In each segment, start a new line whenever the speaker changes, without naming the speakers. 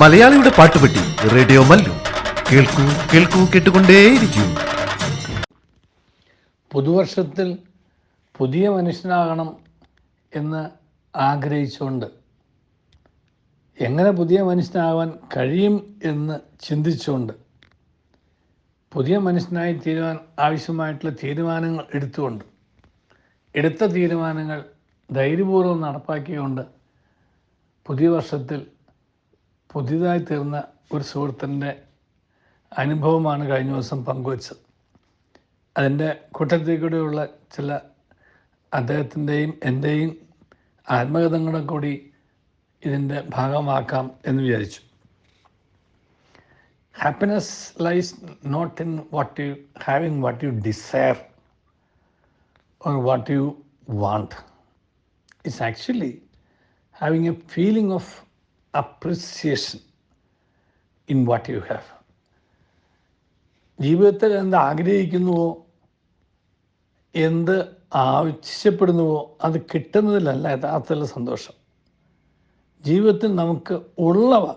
മലയാളിയുടെ പാട്ടുപെട്ടി റേഡിയോ മല്ലു. കേൾക്കൂ കേൾക്കൂ കേട്ടുകൊണ്ടേയിരിക്കൂ.
പുതുവർഷത്തിൽ പുതിയ മനുഷ്യനാകണം എന്ന് ആഗ്രഹിച്ചുകൊണ്ട് എങ്ങനെ പുതിയ മനുഷ്യനാവാൻ കഴിയും എന്ന് ചിന്തിച്ചുകൊണ്ട് പുതിയ മനുഷ്യനായി തീരുവാൻ ആവശ്യമായിട്ടുള്ള തീരുമാനങ്ങൾ എടുത്തുകൊണ്ട് എടുത്ത തീരുമാനങ്ങൾ ധൈര്യപൂർവം നടപ്പാക്കിക്കൊണ്ട് പുതിയ വർഷത്തിൽ പുതിയതായി തീർന്ന ഒരു സുഹൃത്തിന്റെ അനുഭവമാണ് കഴിഞ്ഞ ദിവസം പങ്കുവച്ചത്. അതിന്റെ കൂട്ടത്തിൽ കൂടെയുള്ള ചില അദ്ദേഹത്തിന്റെയും എന്റെയും ആത്മകഥങ്ങളും കൂടി ഇതിന്റെ ഭാഗമാക്കാം എന്ന് വിചാരിച്ചു. Happiness lies not in what you having what you desire or what you want it's actually having a feeling of appreciation in what you have ജീവിതത്തിൽ എന്ത് ആഗ്രഹിക്കുന്നുവോ എന്ത് ആവശ്യപ്പെടുന്നുവോ അത് കിട്ടുന്നതിലല്ല യഥാർത്ഥത്തിലുള്ള സന്തോഷം. ജീവിതത്തിൽ നമുക്ക് ഉള്ളവ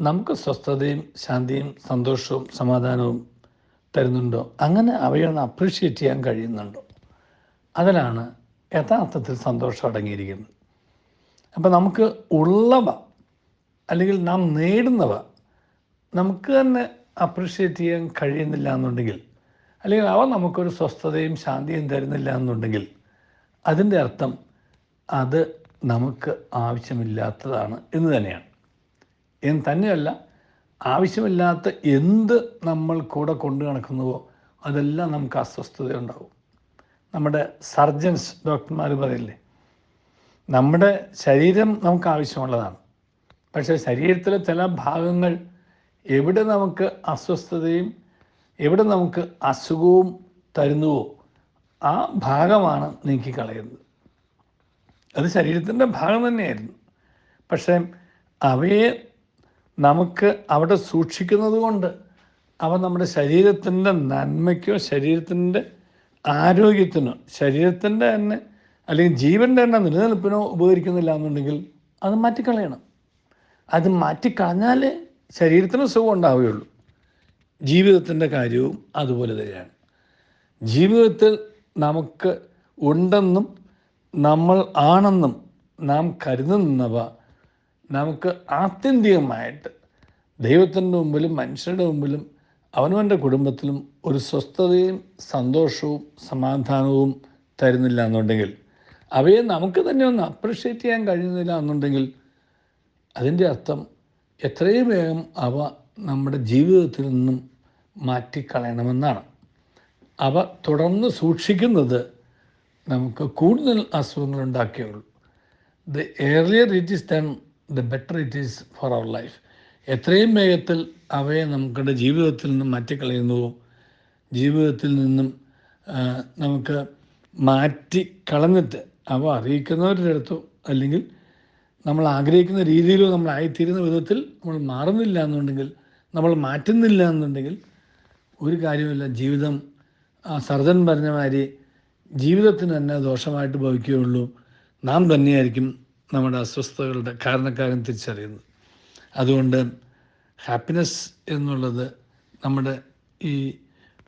നമുക്ക് സ്വസ്ഥതയും ശാന്തിയും സന്തോഷവും സമാധാനവും തരുന്നുണ്ടോ? അങ്ങനെ അവയൊന്ന് അപ്രീഷിയേറ്റ് ചെയ്യാൻ കഴിയുന്നുണ്ടോ? അതിലാണ് യഥാർത്ഥത്തിൽ സന്തോഷം അടങ്ങിയിരിക്കുന്നത്. അപ്പം നമുക്ക് ഉള്ളവ അല്ലെങ്കിൽ നാം നേടുന്നവ നമുക്ക് തന്നെ അപ്രിഷ്യേറ്റ് ചെയ്യാൻ കഴിയുന്നില്ല എന്നുണ്ടെങ്കിൽ അല്ലെങ്കിൽ അവ നമുക്കൊരു സ്വസ്ഥതയും ശാന്തിയും തരുന്നില്ല എന്നുണ്ടെങ്കിൽ അതിന്റെ അർത്ഥം അത് നമുക്ക് ആവശ്യമില്ലാത്തതാണ് എന്ന് തന്നെയാണ്. എന്ന് തന്നെയല്ല ആവശ്യമില്ലാത്ത എന്ത് നമ്മൾ കൂടെ കൊണ്ടു നടക്കുന്നുവോ അതെല്ലാം നമുക്ക് അസ്വസ്ഥത ഉണ്ടാകും നമ്മുടെ സർജൻസ് ഡോക്ടർമാർ പറയില്ലേ നമ്മുടെ ശരീരം നമുക്ക് ആവശ്യമുള്ളതാണ്. പക്ഷേ ശരീരത്തിലെ ചില ഭാഗങ്ങൾ എവിടെ നമുക്ക് അസ്വസ്ഥതയും എവിടെ നമുക്ക് അസുഖവും തരുന്നുവോ ആ ഭാഗമാണ് നീക്കിക്കളയുന്നത് അത് ശരീരത്തിന്റെ ഭാഗം തന്നെയായിരുന്നു. പക്ഷേ അവയെ നമുക്ക് അവിടെ സൂക്ഷിക്കുന്നത് കൊണ്ട് അവ നമ്മുടെ ശരീരത്തിന്റെ നന്മയ്ക്കോ ശരീരത്തിന്റെ ആരോഗ്യത്തിനോ ശരീരത്തിന്റെ തന്നെ അല്ലെങ്കിൽ ജീവന്റെ തന്നെ നിലനിൽപ്പിനോ ഉപകരിക്കുന്നില്ല എന്നുണ്ടെങ്കിൽ അത് മാറ്റിക്കളയണം. അത് മാറ്റിക്കളഞ്ഞാൽ ശരീരത്തിന് സുഖം ഉണ്ടാവുകയുള്ളൂ. ജീവിതത്തിന്റെ കാര്യവും അതുപോലെ തന്നെയാണ്. ജീവിതത്തിൽ നമുക്ക് ഉണ്ടെന്നും നമ്മൾ ആണെന്നും നാം കരുതുന്നവ നമുക്ക് ആത്യന്തികമായിട്ട് ദൈവത്തിന്റെ മുമ്പിലും മനുഷ്യരുടെ മുമ്പിലും അവനവന്റെ കുടുംബത്തിലും ഒരു സ്വസ്ഥതയും സന്തോഷവും സമാധാനവും തരുന്നില്ല എന്നുണ്ടെങ്കിൽ അവയെ നമുക്ക് തന്നെ ഒന്ന് അപ്രിഷ്യേറ്റ് ചെയ്യാൻ കഴിയുന്നില്ല എന്നുണ്ടെങ്കിൽ അതിന്റെ അർത്ഥം എത്രയും വേഗം അവ നമ്മുടെ ജീവിതത്തിൽ നിന്നും മാറ്റിക്കളയണമെന്നാണ്. അവ തുടർന്ന് സൂക്ഷിക്കുന്നത് നമുക്ക് കൂടുതൽ അസുഖങ്ങൾ ഉണ്ടാക്കിയുള്ളൂ the earlier it is then the better it is for our life എത്രയും വേഗത്തിൽ അവയെ നമുക്കുടെ ജീവിതത്തിൽ നിന്നും മാറ്റിക്കളയുന്നുവോ ജീവിതത്തിൽ നിന്നും നമുക്ക് മാറ്റി കളഞ്ഞിട്ട് അവ അറിയിക്കുന്നവരുടെ അടുത്തോ അല്ലെങ്കിൽ നമ്മൾ ആഗ്രഹിക്കുന്ന രീതിയിലോ നമ്മൾ ആയിത്തീരുന്ന വിധത്തിൽ നമ്മൾ മാറുന്നില്ല എന്നുണ്ടെങ്കിൽ നമ്മൾ മാറ്റുന്നില്ല എന്നുണ്ടെങ്കിൽ ഒരു കാര്യമില്ല ജീവിതം ആ സർജൻ പറഞ്ഞ മാതിരി ജീവിതത്തിന് തന്നെ ദോഷമായിട്ട് ഭവിക്കുകയുള്ളൂ. നാം തന്നെയായിരിക്കും നമ്മുടെ അസ്വസ്ഥതകളുടെ കാരണക്കാരൻ തിരിച്ചറിയുന്നത്. അതുകൊണ്ട് ഹാപ്പിനെസ് എന്നുള്ളത് നമ്മുടെ ഈ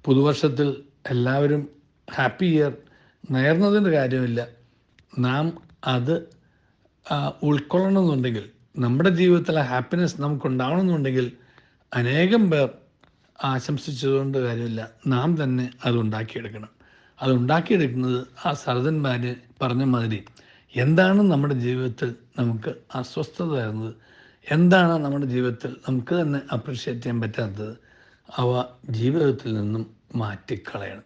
പുതുവർഷത്തിൽ എല്ലാവരും ഹാപ്പി ഇയർ നേർന്നതിന്റെ കാര്യമില്ല. നാം അത് ഉൾക്കൊള്ളണമെന്നുണ്ടെങ്കിൽ നമ്മുടെ ജീവിതത്തിലെ ഹാപ്പിനെസ് നമുക്കുണ്ടാവണമെന്നുണ്ടെങ്കിൽ അനേകം പേർ ആശംസിച്ചതുകൊണ്ട് കാര്യമില്ല. നാം തന്നെ അത് ഉണ്ടാക്കിയെടുക്കണം. അത് ഉണ്ടാക്കിയെടുക്കുന്നത് ആ സർജന്മാർ പറഞ്ഞ മാതിരി എന്താണ് നമ്മുടെ ജീവിതത്തിൽ നമുക്ക് അസ്വസ്ഥത തരുന്നത്? എന്താണ് നമ്മുടെ ജീവിതത്തിൽ നമുക്ക് തന്നെ അപ്രിഷ്യേറ്റ് ചെയ്യാൻ പറ്റാത്തത്? അവ ജീവിതത്തിൽ നിന്നും മാറ്റിക്കളയണം.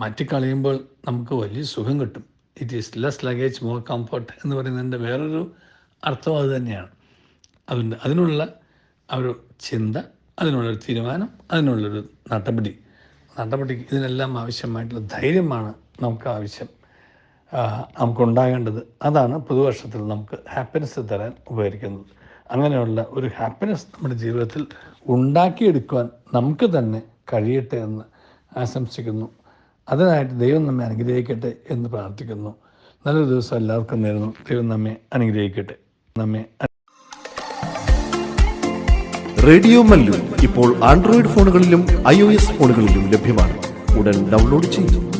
മാറ്റിക്കളയുമ്പോൾ നമുക്ക് വലിയ സുഖം കിട്ടും. It is less luggage more comfort എന്ന് പറയുന്നതിന്റെ വേറൊരു അർത്ഥം അത് തന്നെയാണ്. അതുകൊണ്ട് അതിനുള്ള ഒരു ചിന്ത അതിനുള്ളൊരു തീരുമാനം അതിനുള്ളൊരു നടപടി. നടപടി ഇതിനെല്ലാം ആവശ്യമായിട്ടുള്ള ധൈര്യമാണ് നമുക്ക് ആവശ്യം. നമുക്കുണ്ടാകേണ്ടത്. അതാണ് പുതുവർഷത്തിൽ നമുക്ക് ഹാപ്പിനെസ് തരാൻ ഉപകരിക്കുന്നത്. അങ്ങനെയുള്ള ഒരു ഹാപ്പിനെസ് നമ്മുടെ ജീവിതത്തിൽ ഉണ്ടാക്കിയെടുക്കുവാൻ നമുക്ക് തന്നെ കഴിയട്ടെ എന്ന് ആശംസിക്കുന്നു. അതിനായിട്ട് ദൈവം നമ്മെ അനുഗ്രഹിക്കട്ടെ എന്ന് പ്രാർത്ഥിക്കുന്നു. നല്ലൊരു ദിവസം എല്ലാവർക്കും നേരുന്നു. ദൈവം നമ്മെ അനുഗ്രഹിക്കട്ടെ. നമ്മെ
റേഡിയോ മല്ലു ഇപ്പോൾ ആൻഡ്രോയിഡ് ഫോണുകളിലും ഐ ഫോണുകളിലും ലഭ്യമാണ്. ഉടൻ ഡൗൺലോഡ് ചെയ്യൂ.